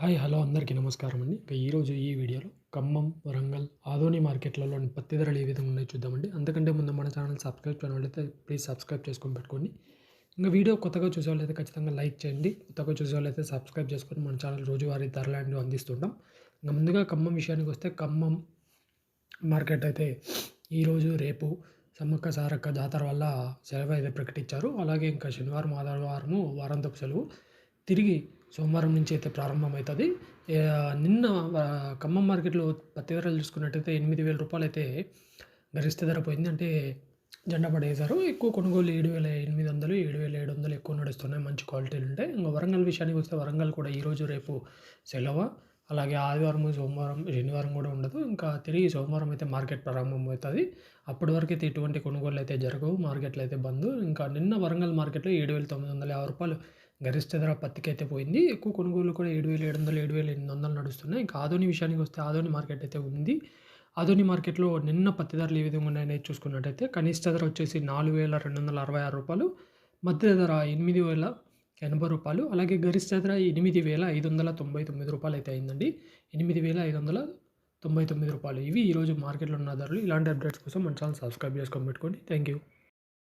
Hi hello అందరికీ నమస్కారం అండి. ఇక ఈరోజు ఈ వీడియోలో ఖమ్మం వరంగల్ ఆదోని మార్కెట్లలోని పత్తి ధరలు ఏ విధంగా ఉన్నాయో చూద్దామండి. అంతకంటే ముందు మన ఛానల్ సబ్స్క్రైబ్ చేయడం వాళ్ళైతే ప్లీజ్ సబ్స్క్రైబ్ చేసుకొని పెట్టుకోండి. ఇంకా వీడియో కొత్తగా చూసే వాళ్ళైతే ఖచ్చితంగా లైక్ చేయండి. కొత్తగా చూసే వాళ్ళైతే సబ్స్క్రైబ్ చేసుకొని మన ఛానల్ రోజువారీ ధరలు అందిస్తుంటాం. ఇంకా ముందుగా ఖమ్మం విషయానికి వస్తే ఖమ్మం మార్కెట్ అయితే ఈరోజు రేపు సమ్మక్క సారక్క జాతర వల్ల సెలవు అయితే ప్రకటించారు. అలాగే ఇంకా శనివారం ఆదివారము వారంతపు సెలవు. తిరిగి సోమవారం నుంచి అయితే ప్రారంభమవుతుంది. నిన్న ఖమ్మం మార్కెట్లో పత్తి ధరలు చూసుకున్నట్టయితే ఎనిమిది వేల రూపాయలు అయితే గరిష్ట ధర పోయింది. అంటే జెండా పడేశారు. ఎక్కువ కొనుగోలు ఏడు వేల ఎనిమిది వందలు ఏడు వేల ఏడు వందలు ఎక్కువ నడుస్తున్నాయి. మంచి క్వాలిటీలు ఉంటాయి. ఇంకా వరంగల్ విషయానికి వస్తే వరంగల్ కూడా ఈరోజు రేపు సెలవు. అలాగే ఆదివారం సోమవారం శనివారం కూడా ఉండదు. ఇంకా తిరిగి సోమవారం అయితే మార్కెట్ ప్రారంభం అవుతుంది అప్పటి వరకు అయితే ఎటువంటి కొనుగోలు అయితే జరగవు. మార్కెట్లు అయితే బంద్. ఇంకా నిన్న వరంగల్ మార్కెట్లో ఏడు వేల తొమ్మిది వందల యాభై రూపాయలు గరిష్ట ధర పత్తికైతే పోయింది. ఎక్కువ కొనుగోలు కూడా ఏడు వేల ఏడు వందలు ఏడు వేల ఎనిమిది వందలు నడుస్తున్నాయి. ఇంకా ఆదోని విషయానికి వస్తే ఆదోని మార్కెట్ అయితే ఉంది. ఆదోని మార్కెట్లో నిన్న పత్తి ధరలు ఏ విధంగా ఉన్నాయని చూసుకున్నట్టయితే కనిష్ట ధర వచ్చేసి నాలుగు వేల రెండు వందల అరవై ఆరు రూపాయలు మధ్య ధర ఎనిమిది వేల ఎనభై రూపాయలు అలాగే గరిష్ట ధర ఎనిమిది వేల ఐదు వందల తొంభై తొమ్మిది రూపాయలు అయితే అయిందండి. ఎనిమిది వేల ఐదు వందల తొంభై తొమ్మిది రూపాయలు. ఇవి ఈరోజు మార్కెట్లో ఉన్న ధరలు. ఇలాంటి అప్డేట్స్ కోసం మన ఛానల్ సబ్స్క్రైబ్ చేసుకొని పెట్టుకోండి. Thank you.